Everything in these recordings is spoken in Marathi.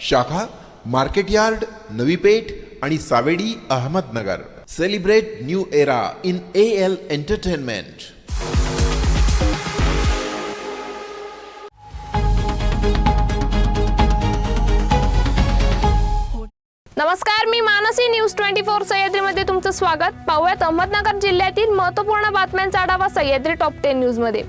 शाखा मार्केट यार्ड नवी पेठ आणि Savedi Ahmednagar. Celebrate new era in A L entertainment नमस्कार मी मानसी न्यूज ट्वेंटी फोर सह्याद्रीमध्ये तुमचं स्वागत. पाहूयात अहमदनगर जिल्ह्यातील महत्त्वपूर्ण बातम्यांचा आढावा सह्याद्री टॉप टेन न्यूजमध्ये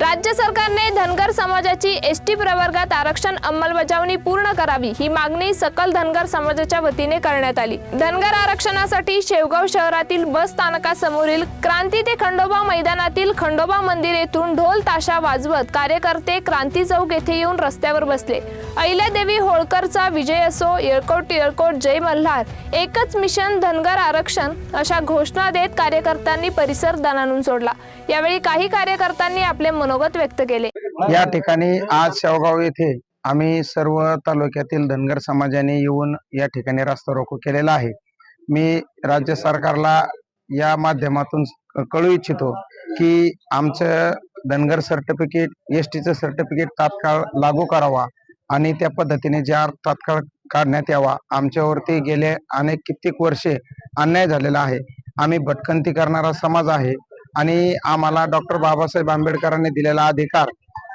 राज्य सरकारने धनगर समाजाची एस टी प्रवर्गात आरक्षण अंमलबजावणी पूर्ण करावी ही मागणी सकल धनगर समाजाच्या वतीने करण्यात आली. धनगर आरक्षणासाठी शेवगाव शहरातील बस स्थानकासमोरील क्रांती ते खंडोबा मैदानातील खंडोबा मंदिर येथून ढोल ताशा वाजवत कार्यकर्ते क्रांती चौक येथे येऊन रस्त्यावर बसले. अहिल्यादेवी होळकरचा विजय असो येळकोट येळकोट जय मल्हार एकच मिशन धनगर आरक्षण अशा घोषणा देत कार्यकर्त्यांनी परिसर दणानून सोडला. यावेळी काही कार्यकर्त्यांनी आपले मनोगत व्यक्त केले. या ठिकाणी आज शेवगाव येथे आम्ही सर्व तालुक्यातील धनगर समाजाने येऊन या ठिकाणी रास्ता रोको केलेला आहे. मी राज्य सरकारला या माध्यमातून कळू इच्छितो की आमचं धनगर सर्टिफिकेट एस टीचं सर्टिफिकेट तात्काळ लागू करावा आणि त्या पद्धतीने ज्या तात्काळ काढण्यात यावा आमच्यावरती गेले अनेक कित्येक वर्षे अन्याय झालेला आहे. आम्ही भटकंती करणारा समाज आहे. आणि आम्हाला डॉक्टर बाबासाहेब आंबेडकरांनी दिलेला अधिकार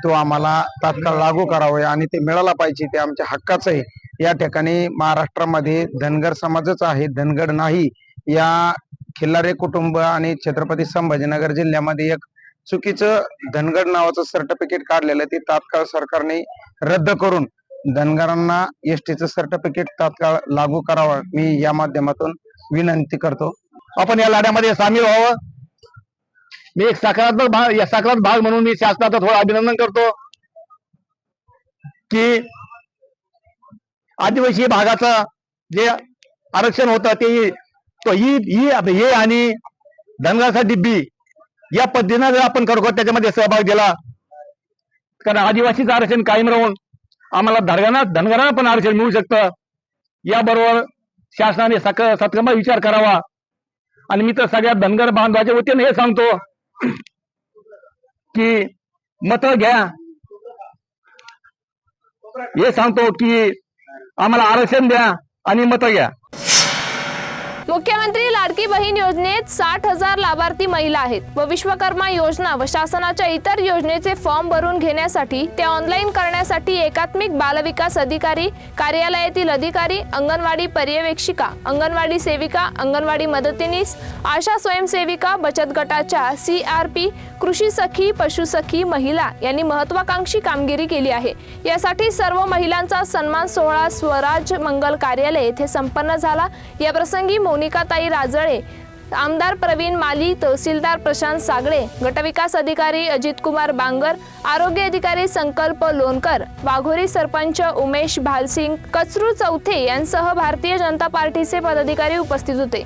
तो आम्हाला तात्काळ लागू करावा आणि ते मिळाला पाहिजे ते आमच्या हक्काचं आहे या ठिकाणी महाराष्ट्रामध्ये धनगर समाजच आहे धनगड नाही. या खिल्लारे कुटुंब आणि छत्रपती संभाजीनगर जिल्ह्यामध्ये एक चुकीचं धनगड नावाचं सर्टिफिकेट काढलेलं ते तात्काळ सरकारने रद्द करून धनगरांना एस टीचं सर्टिफिकेट तात्काळ लागू करावं. मी या माध्यमातून विनंती करतो. आपण या लढ्यामध्ये सामील व्हावं. मी एक सकारात्मक भाग या सकारात्मक भाग म्हणून मी शासनाचं थोडं अभिनंदन करतो की आदिवासी भागाचं जे आरक्षण होतं ते तो ही ही हे आणि धनगरासाठी बी या पद्धतीनं जर आपण करतो त्याच्यामध्ये सहभाग दिला कारण आदिवासीचं आरक्षण कायम राहून आम्हाला धरगाना धनगरांना पण आरक्षण मिळू शकतं. याबरोबर शासनाने सक सत्कर्म विचार करावा. आणि मी तर सगळ्या धनगर बांधवाच्या वतीने हे सांगतो की मत घ्या. हे सांगतो की आम्हाला आरक्षण द्या आणि मत घ्या. मुख्यमंत्री लाडकी बहीण योजनेत साठ हजार लाभार्थी महिला आहेत. व विश्वकर्मा योजना व शासनाच्या इतर योजनेचे फॉर्म भरून घेण्यासाठी ते ऑनलाईन करण्यासाठी एकात्मिक बालविकास अधिकारी कार्यालयातील अधिकारी अंगणवाडी पर्यवेक्षिका अंगणवाडी सेविका अंगणवाडी मदतीनीस आशा स्वयंसेविका बचत गटाच्या सी आर पी कृषी सखी पशुसखी महिला यांनी महत्वाकांक्षी कामगिरी केली आहे. यासाठी सर्व महिलांचा सन्मान सोहळा स्वराज मंगल कार्यालय येथे संपन्न झाला. या प्रसंगी मोनिकाताई राजळे आमदार प्रवीण माली तहसीलदार प्रशांत सागळे गटविकास अधिकारी अजित कुमार बांगर आरोग्य अधिकारी संकल्प लोणकर वाघोरी सरपंच उमेश भालसिंग कचरू चौथे यांसह भारतीय जनता पार्टीचे पदाधिकारी उपस्थित होते.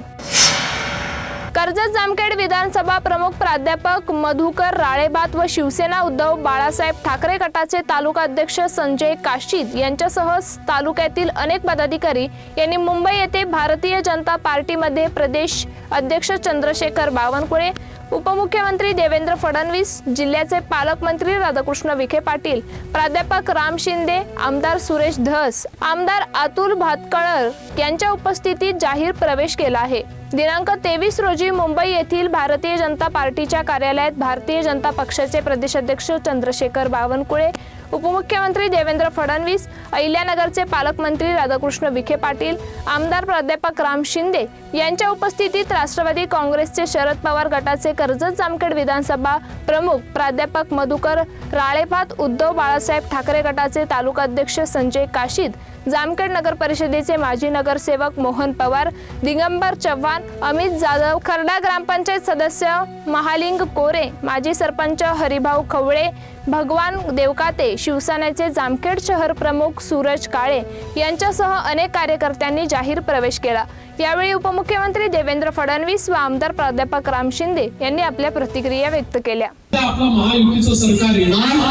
कर्जत जामखेड विधानसभा प्रमुख प्राध्यापक मधुकर राळेबात व शिवसेना उद्धव बाळासाहेब ठाकरे गटाचे तालुका अध्यक्ष संजय काशीद यांच्यासह तालुक्यातील अनेक पदाधिकारी यांनी मुंबई येथे भारतीय जनता पार्टीमध्ये प्रदेश अध्यक्ष चंद्रशेखर बावनकुळे उपमुख्यमंत्री देवेंद्र फडणवीस जिल्ह्याचे पालकमंत्री राधाकृष्ण विखे पाटील प्राध्यापक राम शिंदे आमदार सुरेश धस आमदार अतुल भातकळर यांच्या उपस्थितीत जाहीर प्रवेश केला आहे. दिनांक तेवीस रोजी मुंबई येथील भारतीय जनता पार्टीच्या कार्यालयात भारतीय जनता पक्षाचे प्रदेशाध्यक्ष चंद्रशेखर बावनकुळे उपमुख्यमंत्री देवेंद्र फडणवीस अहिल्यानगरचे पालकमंत्री राधाकृष्ण विखे पाटील आमदार प्राध्यापक राम शिंदे यांच्या उपस्थितीत राष्ट्रवादी काँग्रेसचे शरद पवार गटाचे कर्जत जामखेड विधानसभा प्रमुख प्राध्यापक मधुकर राळेपात उद्धव बाळासाहेब ठाकरे गटाचे तालुकाध्यक्ष संजय काशीद जामखेड नगर परिषदेचे माजी नगरसेवक मोहन पवार दिगंबर चव्हाण अमित जाधव खर्डा ग्रामपंचायत सदस्य महालिंग कोरे माजी सरपंच हरिभाऊ खवळे भगवान देवकाते शिवसेनेचे जामखेड शहर प्रमुख सूरज काळे यांच्यासह अनेक कार्यकर्त्यांनी जाहीर प्रवेश केला. यावेळी उपमुख्यमंत्री देवेंद्र फडणवीस व आमदार प्राध्यापक राम शिंदे यांनी आपल्या प्रतिक्रिया व्यक्त केल्या. आता आपलं महायुतीचं सरकार येणार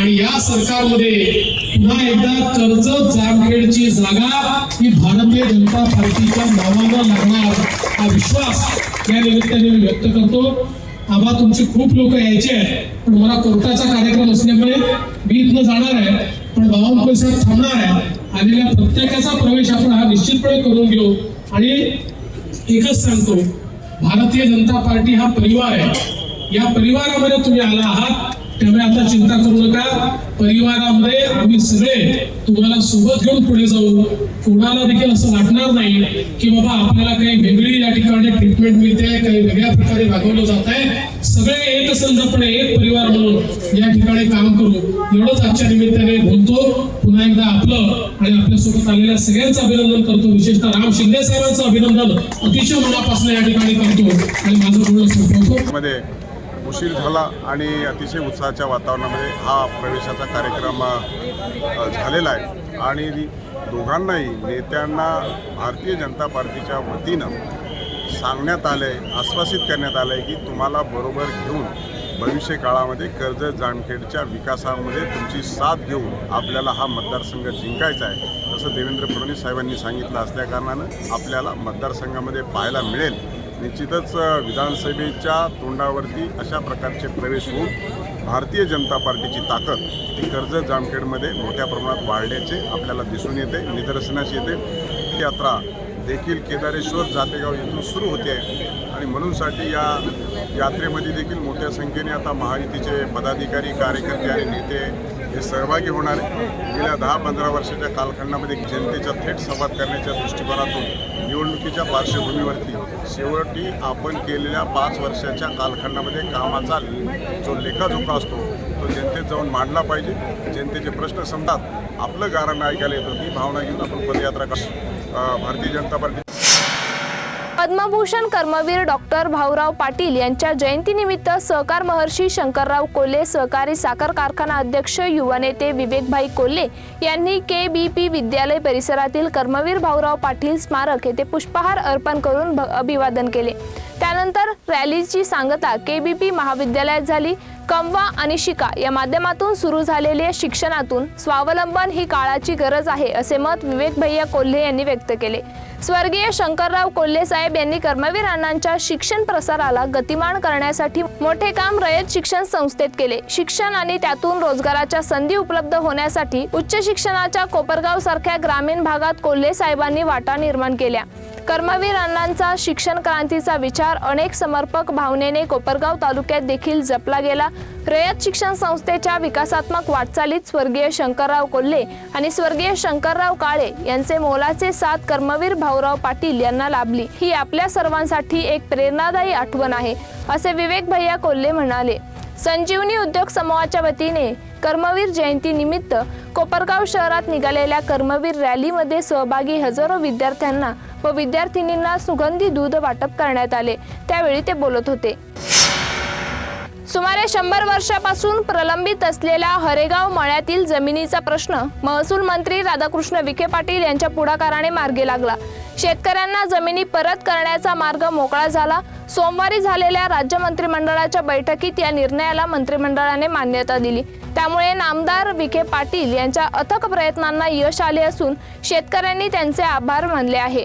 आणि या सरकारमध्ये पुन्हा एकदा कर्जत जामखेडची जागा ही भारतीय जनता पार्टीच्या नावानं लागणार हा विश्वास या निमित्ताने मी व्यक्त करतो. आबा तुमचे खूप लोक यायचे आहेत पण मला कोर्टाचा कार्यक्रम असल्यामुळे मी इथनं जाणार आहे. पण बावनकुळे परिसरात थांबणार आहे. आलेल्या प्रत्येकाचा प्रवेश आपण हा निश्चितपणे करून घेऊ. आणि एकच सांगतो भारतीय जनता पार्टी हा परिवार आहे. या परिवारामध्ये तुम्ही आला आहात. त्यामुळे आता चिंता करू नका. परिवारामध्ये आम्ही सगळे तुम्हाला सोबत घेऊन पुढे जाऊ. कोणाला देखील असं वाटणार नाही की बाबा आपल्याला काही वेगळी या ठिकाणी ट्रीटमेंट मिळते काही वेगळ्या प्रकारे वागवलं जात आहे. सगळे एक संघपणे एक परिवार म्हणून या ठिकाणी काम करू. एवढंच आजच्या निमित्ताने बोलतो. पुन्हा एकदा आपलं आणि आपल्यासोबत आलेल्या सगळ्यांचं अभिनंदन करतो. विशेषतः राम शिंदे साहेबांचं अभिनंदन अतिशय मनापासून या ठिकाणी करतो. आणि माझं बोलणं संपवतो. उशीर झाला आणि अतिशय उत्साहाच्या वातावरणामध्ये हा प्रवेशाचा कार्यक्रम झालेला आहे. आणि दोघांनाही नेत्यांना भारतीय जनता पार्टीच्या वतीनं सांगण्यात आलं आहे आश्वासित करण्यात आलं आहे की तुम्हाला बरोबर घेऊन भविष्य काळामध्ये कर्जत जामखेडच्या विकासामध्ये तुमची साथ घेऊन आपल्याला हा मतदारसंघ जिंकायचा आहे. असं देवेंद्र फडणवीस साहेबांनी सांगितलं असल्याकारणानं आपल्याला मतदारसंघामध्ये पाहायला मिळेल. निश्चितच विधानसभेच्या तोंडावरती अशा प्रकारचे प्रवेश होऊन भारतीय जनता पार्टीची ताकद ही कर्जत जामखेडमध्ये मोठ्या प्रमाणात वाढल्याचे आपल्याला दिसून येते निदर्शनास येते. ही यात्रा देखील केदारेश्वर जातेगाव येथून सुरू होते आणि म्हणूनसाठी या यात्रेमध्ये देखील मोठ्या संख्येने आता महायुतीचे पदाधिकारी कार्यकर्ते आणि नेते हे सहभागी होणार गेल्या दहा पंधरा वर्षाच्या कालखंडामध्ये जनतेचा थेट संवाद करण्याच्या दृष्टिकोनातून निवडणुकीच्या पार्श्वभूमीवरती शेवटी आपण केलेल्या पाच वर्षाच्या कालखंडामध्ये कामाचा जो लेखाजोखा असतो तो जनतेत जाऊन मांडला पाहिजे. जनतेचे प्रश्न समजात आपलं गाराणं ऐकायला येतं. ही भावना घेऊन आपण पदयात्रा कर भारतीय जनता पार्टी पद्मभूषण कर्मवीर डॉक्टर भाऊराव पाटील यांच्या जयंतीनिमित्त सहकार महर्षी शंकरराव कोल्हे सहकारी साखर कारखाना अध्यक्ष युवा नेते विवेकभाई कोल्हे यांनी के बी पी विद्यालय परिसरातील कर्मवीर भाऊराव पाटील स्मारक येथे पुष्पहार अर्पण करून भ- अभिवादन केले. त्यानंतर रॅलीची सांगता के बी पी महाविद्यालयात झाली. कमवा आणि शिका या माध्यमातून सुरू झालेल्या शिक्षणातून स्वावलंबन ही काळाची गरज आहे असे मत विवेक भैया कोल्हे यांनी व्यक्त केले. स्वर्गीय शंकरराव कोल्हे साहेब यांनी कर्मवीर अण्णांच्या शिक्षण प्रसाराला गतिमान करण्यासाठी मोठे काम रयत शिक्षण संस्थेत केले. शिक्षण आणि त्यातून रोजगाराच्या संधी उपलब्ध होण्यासाठी उच्च शिक्षणाच्या कोपरगाव सारख्या ग्रामीण भागात कोल्हे साहेबांनी वाटा निर्माण केल्या. कर्मवीर अण्णांचा शिक्षण क्रांतीचा विचार अनेक समर्पक भावनेने कोपरगाव तालुक्यात देखील जपला गेला. रयत शिक्षण संस्थेच्या विकासात्मक वाटचालीत स्वर्गीय शंकरराव कोल्हे आणि स्वर्गीय शंकरराव काळे यांचे मोलाचे साथ कर्मवीर भाऊराव पाटील यांना लाभली. ही आपल्या सर्वांसाठी एक प्रेरणादायी आठवण आहे असे विवेक भैया कोल्हे म्हणाले. संजीवनी उद्योग समूहाच्या वतीने कर्मवीर जयंती निमित्त कोपरगाव शहरात निघालेल्या कर्मवीर रॅलीमध्ये सहभागी हजारो विद्यार्थ्यांना व विद्यार्थिनींना सुगंधी दूध वाटप करण्यात आले. त्यावेळी ते बोलत होते. सुमारे शंभर वर्षापासून प्रलंबित असलेल्या हरेगाव मळ्यातील जमिनीचा प्रश्न महसूल मंत्री राधाकृष्ण विखे पाटील यांच्या पुढाकाराने मार्गी लागला. शेतकऱ्यांना जमिनी परत करण्याचा मार्ग मोकळा झाला सोमवारी झालेल्या राज्य मंत्रिमंडळाच्या बैठकीत या निर्णयाला मंत्रिमंडळाने मान्यता दिली. त्यामुळे नामदार विखे पाटील यांच्या अथक प्रयत्नांना यश आले असून शेतकऱ्यांनी त्यांचे आभार मानले आहे.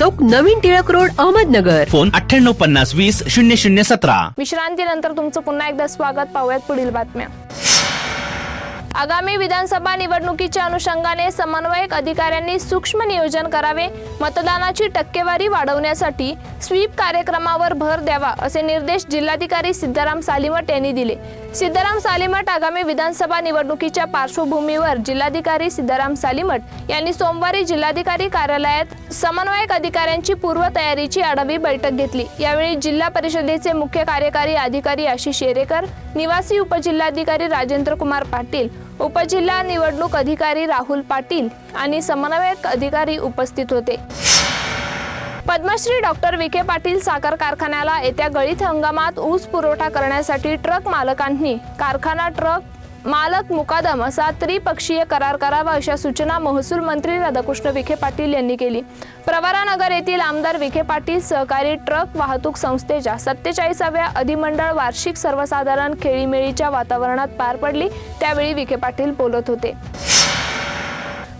चौक नवीन टिळक रोड अहमदनगर. फोन अठ्ठ्याण्णव पन्नास वीस शून्य शून्य सतरा. विश्रांतीनंतर तुमचं पुन्हा एकदा स्वागत. पाहूयात पुढील बातम्या. आगामी विधानसभा निवडणुकीच्या अनुषंगाने समन्वयक अधिकाऱ्यांनी सूक्ष्म नियोजन करावे मतदानाची टक्केवारी वाढवण्यासाठी स्वीप कार्यक्रमावर भर द्यावा असे निर्देश जिल्हाधिकारी सिद्धाराम सालिमठ यांनी दिले. सिद्धाराम सालिमठ आगामी विधानसभा निवडणुकीच्या पार्श्वभूमीवर जिल्हाधिकारी सिद्धाराम सालिमठ यांनी सोमवारी जिल्हाधिकारी कार्यालयात समन्वयक अधिकाऱ्यांची पूर्वतयारीची आढावी बैठक घेतली. यावेळी जिल्हा परिषदेचे मुख्य कार्यकारी अधिकारी आशिष येरेकर निवासी उपजिल्हाधिकारी राजेंद्र कुमार पाटील उपजिल्हा निवडणूक अधिकारी राहुल पाटील आणि समन्वयक अधिकारी उपस्थित होते. पद्मश्री डॉक्टर विखे पाटील साखर कारखान्याला येत्या गळीत हंगामात ऊस पुरवठा करण्यासाठी ट्रक मालकांनी कारखाना ट्रक मालक मुकादम असा त्रिपक्षीय करार करावा अशा सूचना महसूल मंत्री राधाकृष्ण विखे पाटील यांनी केली. प्रवरानगर येथील आमदार विखे पाटील सहकारी ट्रक वाहतूक संस्थेच्या सत्तेचाळीसाव्या अधिमंडळ वार्षिक सर्वसाधारण खेळीमेळीच्या वातावरणात पार पडली. त्यावेळी विखे पाटील बोलत होते.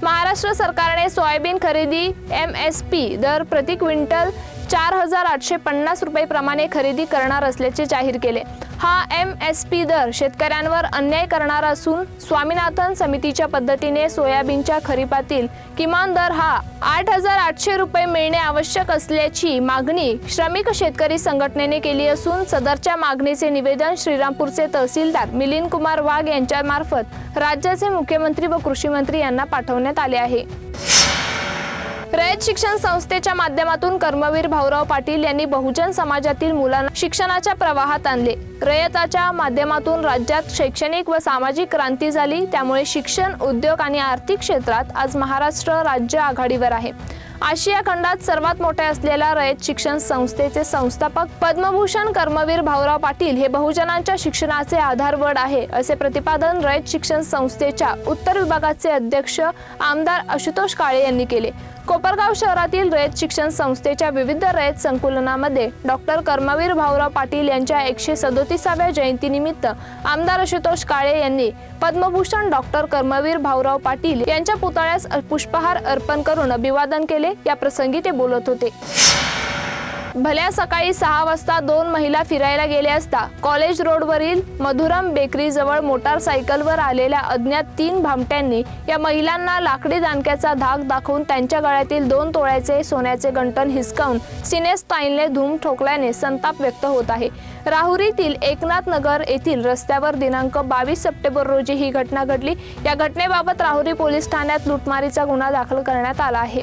महाराष्ट्र सरकारने सोयाबीन खरेदी एम एस पी दर प्रति क्विंटल चार हजार आठशे पन्नास रुपयेप्रमाणे खरेदी करणार असल्याचे जाहीर केले. हा एम एस पी दर शेतकऱ्यांवर अन्याय करणारा असून स्वामीनाथन समितीच्या पद्धतीने सोयाबीनच्या खरीपातील किमान दर हा आठ हजार आठशे रुपये मिळणे आवश्यक असल्याची मागणी श्रमिक शेतकरी संघटनेने केली असून सदरच्या मागणीचे निवेदन श्रीरामपूरचे तहसीलदार मिलिंद कुमार वाघ यांच्यामार्फत राज्याचे मुख्यमंत्री व कृषी मंत्री यांना पाठवण्यात आले आहे. रयत शिक्षण संस्थेच्या माध्यमातून कर्मवीर भाऊराव पाटील यांनी बहुजन समाजातील मुलांना शिक्षणाच्या प्रवाहात आणले. रयताच्या माध्यमातून राज्यात शैक्षणिक व सामाजिक क्रांती झाली त्यामुळे शिक्षण उद्योग आणि आर्थिक क्षेत्रात आज महाराष्ट्र राज्य आघाडीवर आहे. आशिया खंडात सर्वात मोठे असलेल्या रयत शिक्षण संस्थेचे संस्थापक पद्मभूषण कर्मवीर भाऊराव पाटील हे बहुजनांच्या शिक्षणाचे आधारवड आहे असे प्रतिपादन रयत शिक्षण संस्थेच्या उत्तर विभागाचे अध्यक्ष आमदार आशुतोष काळे यांनी केले. कोपरगाव शहरातील रयत शिक्षण संस्थेच्या विविध रयत संकुलनामध्ये डॉक्टर कर्मवीर भाऊराव पाटील यांच्या एकशे सदोतीसाव्या जयंतीनिमित्त आमदार आशुतोष काळे यांनी पद्मभूषण डॉक्टर कर्मवीर भाऊराव पाटील यांच्या पुतळ्यास पुष्पहार अर्पण करून अभिवादन केले. या प्रसंगी ते बोलत होते. भल्या सकाळी सहा वाजता दोन महिला फिरायला गेल्या असता कॉलेज रोडवरील मधुरम बेकरीजवळ मोटारसायकलवर आलेल्या अज्ञात तीन भामट्यांनी या महिलांना लाकडी दांडक्याचा धाक दाखवून त्यांच्या गळ्यातील दोन तोळ्याचे सोन्याचे गंटन हिसकावून सिनेस्टाईनने धूम ठोकल्याने संताप व्यक्त होत आहे. राहुरीतील एकनाथ नगर येथील रस्त्यावर दिनांक बावीस सप्टेंबर रोजी ही घटना घडली. या घटनेबाबत राहुरी पोलीस ठाण्यात लुटमारीचा गुन्हा दाखल करण्यात आला आहे.